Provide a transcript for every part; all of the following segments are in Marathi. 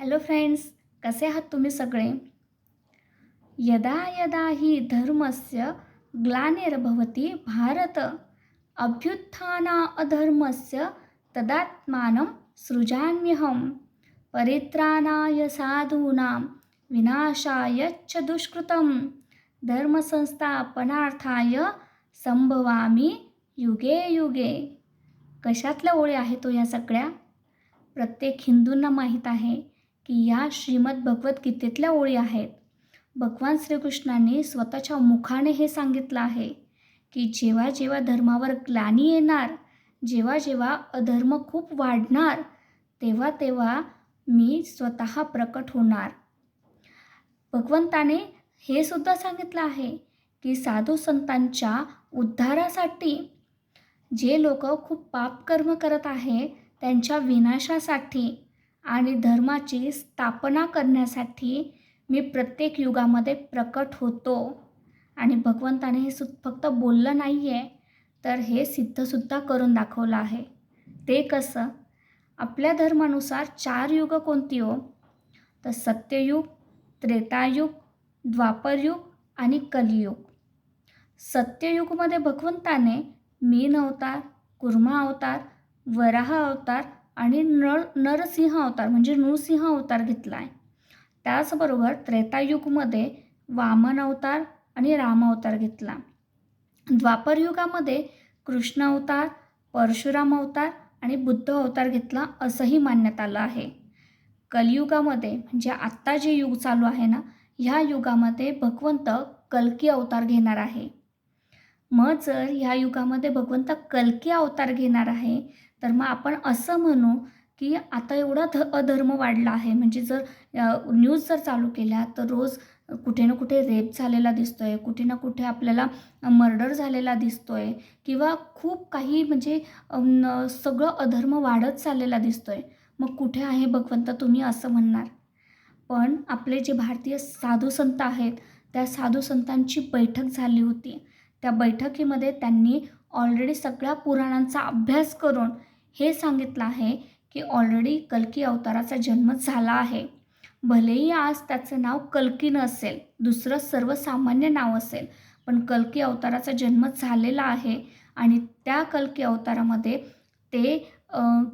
हॅलो फ्रेंड्स कसे आहात तुम्ही सगळे? यदा यदा ही धर्मस्य ग्लानिर्भवती भारत अभ्युत्थाना अधर्मस्य तदात्मानं सृजाम्यहं परित्राणाय साधूनां विनाशाय च दुष्कृतं धर्मसंस्थापनार्थाय संभवामी युगे युगे। कशातल्या ओळी आहेत तो या सगळ्या? प्रत्येक हिंदूंना माहीत आहे. की या श्रीमद भगवद्गीतेतल्या ओळी आहेत. भगवान श्रीकृष्णाने स्वतःच्या मुखाने हे सांगितलं आहे की जेव्हा जेव्हा धर्मावर ग्लानी येणार जेव्हा जेव्हा अधर्म खूप वाढणार तेव्हा तेव्हा मी स्वतः प्रकट होणार. भगवंताने हे सुद्धा सांगितलं आहे की साधू संतांच्या उद्धारासाठी जे लोक खूप पापकर्म करत आहे त्यांच्या विनाशासाठी आणि धर्माची स्थापना करण्यासाठी मी प्रत्येक युगामध्ये प्रकट होतो. आणि भगवंताने हे सु फक्त बोललं नाही आहे तर हे सिद्धसुद्धा करून दाखवलं आहे. ते कसं? आपल्या धर्मानुसार चार युग कोणती हो? तर सत्ययुग त्रेतायुग द्वापरयुग आणि कलियुग. सत्ययुगमध्ये भगवंताने मीन अवतार कुर्मा अवतार वराह अवतार आणि नळ नरसिंह अवतार म्हणजे नृसिंह अवतार घेतला आहे त्याचबरोबर त्रेतायुगमध्ये वामन अवतार आणि राम अवतार घेतला. द्वापरयुगामध्ये कृष्ण अवतार परशुराम अवतार आणि बुद्ध अवतार घेतला असंही मानण्यात आलं आहे. कलियुगामध्ये म्हणजे आत्ता जे युग चालू आहे ना ह्या युगामध्ये भगवंत कल्की अवतार घेणार आहे. मग जर ह्या युगामध्ये भगवंत कल्की अवतार घेणार आहे तर मग आपण असं म्हणू की आता एवढा ध अधर्म वाढला आहे. म्हणजे जर न्यूज जर चालू केल्या तर रोज कुठे ना कुठे रेप झालेला दिसतो आहे कुठे ना कुठे आपल्याला मर्डर झालेला दिसतो आहे किंवा खूप काही म्हणजे सगळं अधर्म वाढत चाललेला दिसतो आहे मग कुठे आहे भगवंत? तुम्ही असं म्हणणार. पण आपले जे भारतीय साधू संत आहेत त्या साधू संतांची बैठक झाली होती. त्या बैठकीमध्ये त्यांनी ऑलरेडी सगळ्या पुराणांचा अभ्यास करून हे सांगितलं आहे की ऑलरेडी कल्की अवताराचा जन्म झाला आहे. भलेही आज त्याचं नाव कल्की नसेल दुसरं सर्वसामान्य नाव असेल पण कल्की अवताराचा जन्म झालेला आहे आणि त्या कल्की अवतारामध्ये ते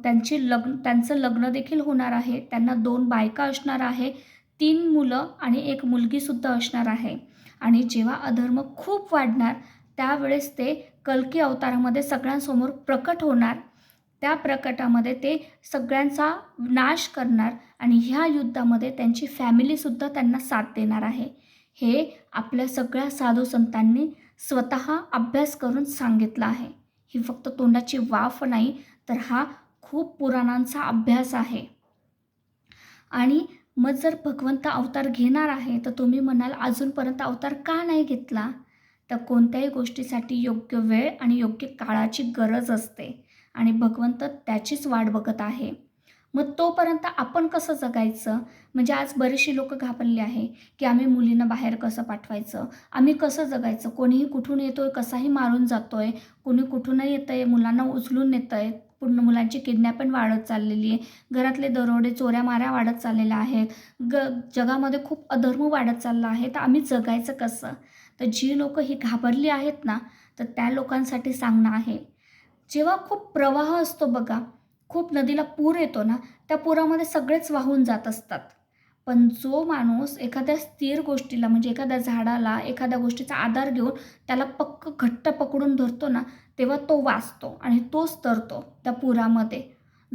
त्यांची लग्न त्यांचं लग्न देखील होणार आहे. त्यांना दोन बायका असणार आहे तीन मुलं आणि एक मुलगीसुद्धा असणार आहे. आणि जेव्हा अधर्म खूप वाढणार त्यावेळेस ते कल्की अवतारामध्ये सगळ्यांसमोर प्रकट होणार. त्या प्रकटामध्ये ते सगळ्यांचा नाश करणार आणि ह्या युद्धामध्ये त्यांची फॅमिलीसुद्धा त्यांना साथ देणार आहे. हे आपल्या सगळ्या साधू संतांनी स्वतः अभ्यास करून सांगितलं आहे. ही फक्त तोंडाची वाफ नाही तर हा खूप पुराणांचा अभ्यास आहे. आणि मग जर भगवंत अवतार घेणार आहे तर तुम्ही म्हणाल अजूनपर्यंत अवतार का नाही घेतला? तर कोणत्याही गोष्टीसाठी योग्य वेळ आणि योग्य काळाची गरज असते. आणि भगवंत त्याचीच वाट बघत आहे. मग तोपर्यंत आपण कसं जगायचं? म्हणजे आज बरीचशी लोक घाबरली आहे की आम्ही मुलींना बाहेर कसं पाठवायचं? आम्ही कसं जगायचं? कोणीही कुठून येतो आहे कसाही मारून जातो आहे कोणी कुठूनही येतं आहे मुलांना उचलून येतं आहे पूर्ण मुलांची किडनॅपिंग वाढत चाललेली आहे. घरातले दरोडे चोऱ्या माऱ्या वाढत चाललेल्या आहेत. ग जगामध्ये खूप अधर्म वाढत चालला आहे. तर आम्ही जगायचं कसं? तर जी लोकं ही घाबरली आहेत ना तर त्या लोकांसाठी सांगणं आहे. जेव्हा खूप प्रवाह असतो बघा खूप नदीला पूर येतो ना त्या पुरामध्ये सगळेच वाहून जात असतात. पण जो माणूस एखाद्या स्थिर गोष्टीला म्हणजे एखाद्या झाडाला एखाद्या गोष्टीचा आधार घेऊन त्याला पक्क घट्ट पकडून धरतो ना तेव्हा तो वाचतो आणि तोच तरतो त्या पुरामध्ये.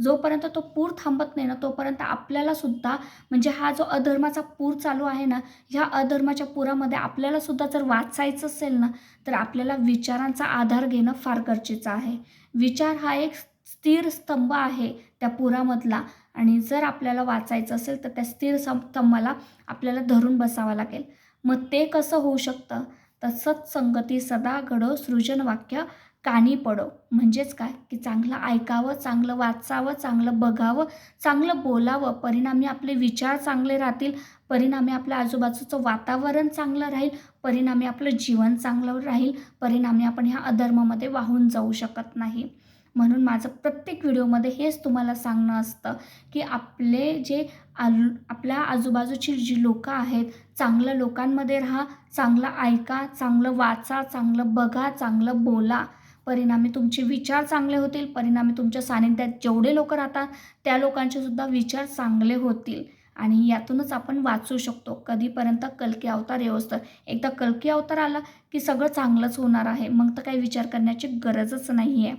जोपर्यंत तो पूर थांबत नाही ना तोपर्यंत आपल्याला सुद्धा म्हणजे हा जो अधर्माचा पूर चालू आहे ना ह्या अधर्माच्या पुरामध्ये आपल्याला सुद्धा जर वाचायचं असेल ना तर आपल्याला विचारांचा आधार घेणं फार गरजेचं आहे. विचार हा एक स्थिर स्तंभ आहे त्या पुरामधला आणि जर आपल्याला वाचायचं असेल तर त्या स्थिर स्तंभाला आपल्याला धरून बसावं लागेल. मग ते कसं होऊ शकतं? तर सत्संगती सदा घडो सृजन वाक्य कानी पडो. म्हणजेच काय? की चांगलं ऐकावं चांगलं वाचावं चांगलं बघावं चांगलं बोलावं. परिणामी आपले विचार चांगले राहतील. परिणामी आपल्या आजूबाजूचं वातावरण चांगलं राहील. परिणामी आपलं जीवन चांगलं राहील. परिणामी आपण ह्या अधर्मामध्ये वाहून जाऊ शकत नाही. म्हणून माझं प्रत्येक व्हिडिओमध्ये हेच तुम्हाला सांगणं असतं की आपले जे आल आपल्या आजूबाजूची जी लोकं आहेत चांगलं लोकांमध्ये राहा चांगलं ऐका चांगलं वाचा चांगलं बघा चांगलं बोला. परिणामी तुमचे विचार चांगले होतील परिणामी तुमच्या सानिध्यात जेवढे लोक राहतात त्या लोकांचे सुद्धा विचार चांगले होतील. आणि यातूनच आपण वाचू शकतो कधीपर्यंत कलकी अवतार येऊस एकदा कलकी अवतार आला की सगळं चांगलंच होणार आहे मग तर काही विचार करण्याची गरजच नाही आहे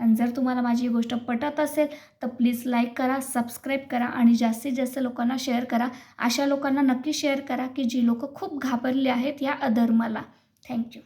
आणि जर तुम्हाला माझी ही गोष्ट पटत असेल तर प्लीज लाईक करा सबस्क्राईब करा आणि जास्तीत जास्त लोकांना शेअर करा. अशा लोकांना नक्की शेअर करा की जी लोकं खूप घाबरली आहेत या अधर्माला. थँक्यू.